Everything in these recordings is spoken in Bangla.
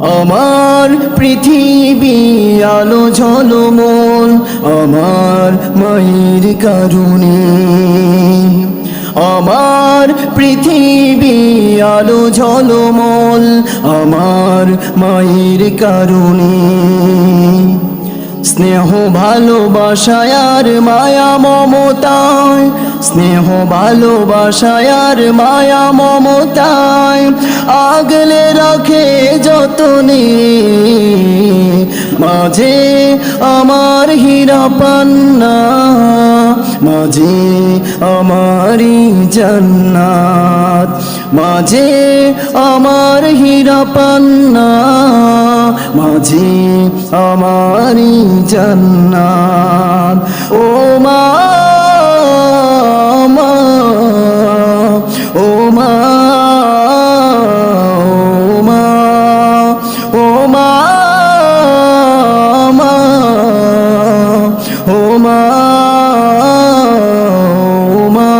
আমার পৃথিবী আলো ঝলমল আমার মায়ের কারণে। আমার পৃথিবী আলো ঝলমল আমার মায়ের কারণে। স্নেহ ভালোবাসায় আর মায়া মমতায়। স্নেহ ভালোবাসায় আর মায়া মমতায়। আগলে রাখে যতনে মাঝে আমার হীরা পান্না, মাঝে আমারি জান্নাত, মাঝে আমার হীরা পান্না, মাঝে আমারি জান্নাত। ও মা ও মা ও মা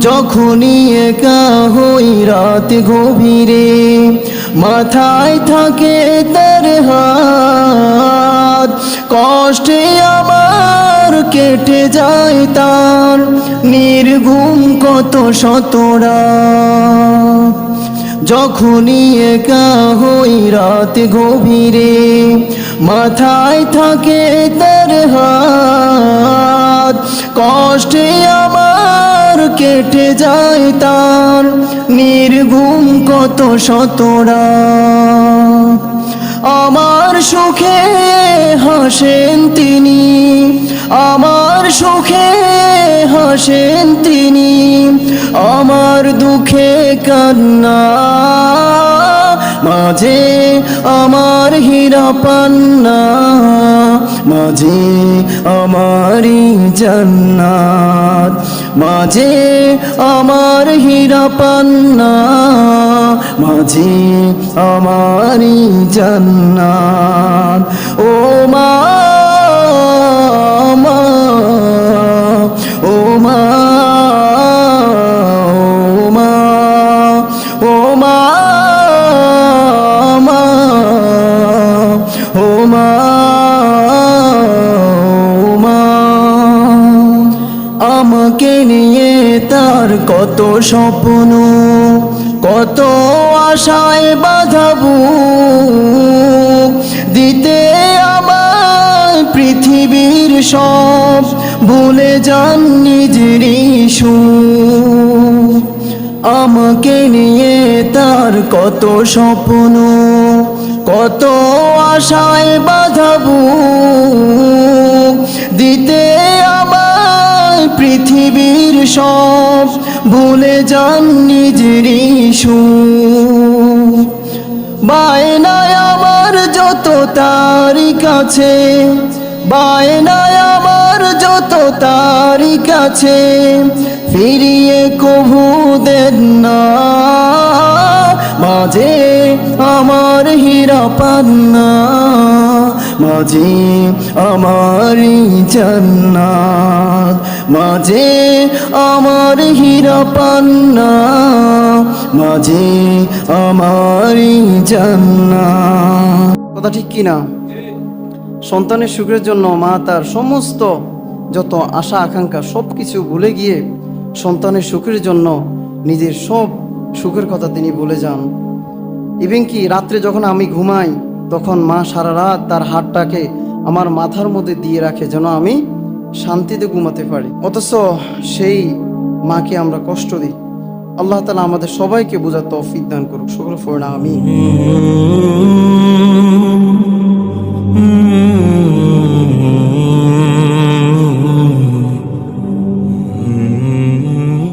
যখনই একা হই রাত গভীরে, মাথায় থাকে তার হাত। কষ্টে আমার কেটে যায় তার, নির্ঘুম কত শতরা যখনই একা হই রাত গভীরে মাথায় থাকে তার হাত। কষ্টে আমার কেটে যায় তার। নির্ঘুম কত শতরা আমার সুখে হাসেন তিনি। আমার সুখে হাসেন তিনি। আমার দুঃখে কান্না। মাঝে আমার হীরা পান্না মাঝে আমারি জান্নাত মাঝে আমার হীরা পান্না মাঝে আমারি জান্নাত। ও মা, আমাকে নিয়ে তার কত স্বপ্ন, কত আশায় বাধাবু। দিতে আমার পৃথিবীর সব, ভুলে যান নিজের সুখ আমাকে নিয়ে তার কত স্বপ্ন, কত আশায় বাধাবু। দিতে আমার পৃথিবীর সব ভুলে যান নিজের সুখ বায়নায় আমার যত তারি কাছে বায়নায় আমার যত তারি কাছে ফিরিয়ে কভু দেন না। মাঝে আমার হীরা পান্না মাঝে আমারি জান্নাত। মাঝে আমার হীরা পান্না মাঝে আমারি কথা ঠিক কি না সন্তানের সুখের জন্য মা তার সমস্ত যত আশা, আকাঙ্ক্ষা সব কিছু ভুলে গিয়ে সন্তানের সুখের জন্য নিজের সব সুখের কথা তিনি বলে যান। ইভেন কি রাত্রে যখন আমি ঘুমাই, তখন মা সারা রাত তার হাতটাকে আমার মাথার মধ্যে দিয়ে রাখে, যেন আমি শান্তিতে ঘুমাতে পারি। অথচ সেই মাকে আমরা কষ্ট দিই। আল্লাহ তালা আমাদের সবাইকে বোঝার তৌফিক দান করুক। সকল ফোর আমি